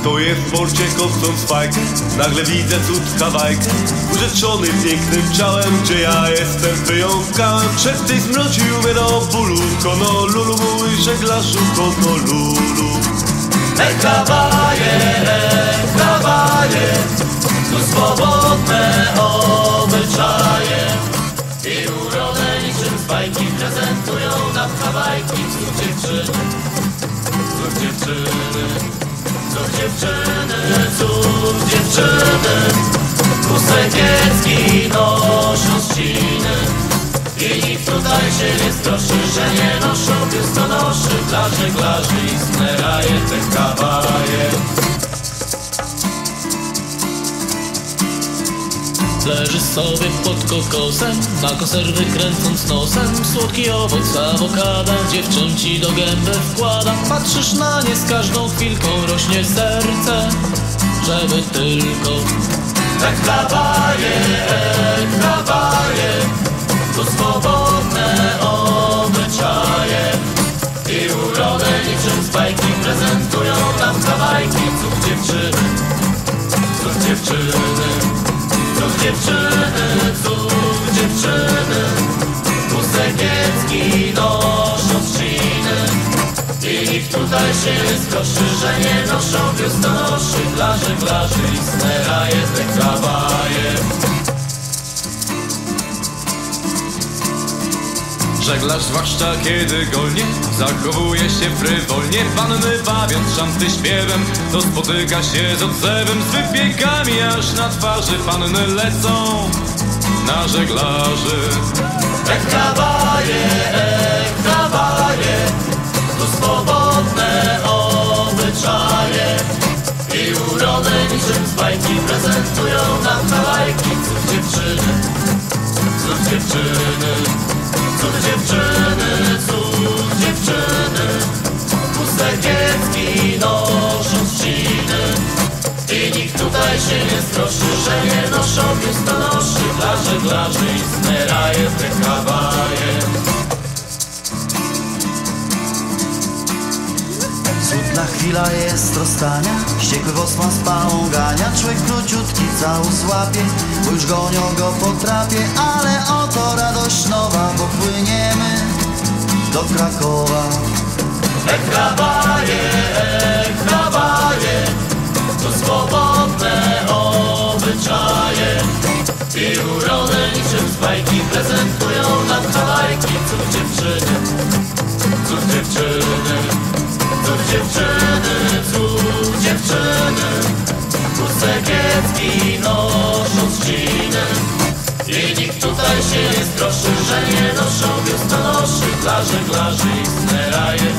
Stoję w porcie kosąc fajkę Nagle widzę cud kawajkę Urzeczony pięknym ciałem Gdzie ja jestem wyjątkałem. Przez tej zmroził mnie do bólu Honolulu mój żeglarzu Honolulu Hej kawaje, hej kawaje Tu swobodne obyczaje. I urodę niczym z bajki Prezentują nam Hawajki Cud dziewczyny, cud dziewczyny Cud dziewczyny, cud dziewczyny Kusekiecki noszą ściny I nikt tutaj się nie stroszy, że nie noszą biustonoszy Dla żeglarzy i sneraje te kawaje Leży sobie pod kokosem, na konserwy kręcąc nosem. Słodki owoc awokada, dziewczęci do gęby wkłada. Patrzysz na nie z każdą chwilką, rośnie serce Żeby tylko te kawaje, kawaje To swobodne obyczaje. I urodę niczym z bajki prezentują nam kawajki Cud dziewczyny, cud dziewczyny Nikt tutaj się nie noszą biustonoszy Dla żeglarzy i sneraje te kawaje Żeglarz zwłaszcza kiedy golnie Zachowuje się frywolnie. Panny bawiąc szanty śpiewem To spotyka się z odzewem Z wypiekami aż na twarzy Panny lecą na żeglarzy. Kawaje, niczym z bajki Prezentują nam kawajki Cud dziewczyny, cud dziewczyny Cud dziewczyny, cud dziewczyny. Pusekiecki noszą trzciny. I nikt tutaj się nie stroszy, że nie noszą biustonoszy Dla żeglarzy i sneraje te kawaje Cudna chwila jest rozstania Wściekły Bosman z pałą gania Człowiek króciutki cału złapie Bo już gonią go po trapie. Ale oto radość nowa Bo płyniemy do Krakowa. E kawaje, e kawaje Kusekiecki noszą trzciny I nikt tutaj się nie stroszy, że nie noszą biustonoszy Dla żeglarzy i sneraje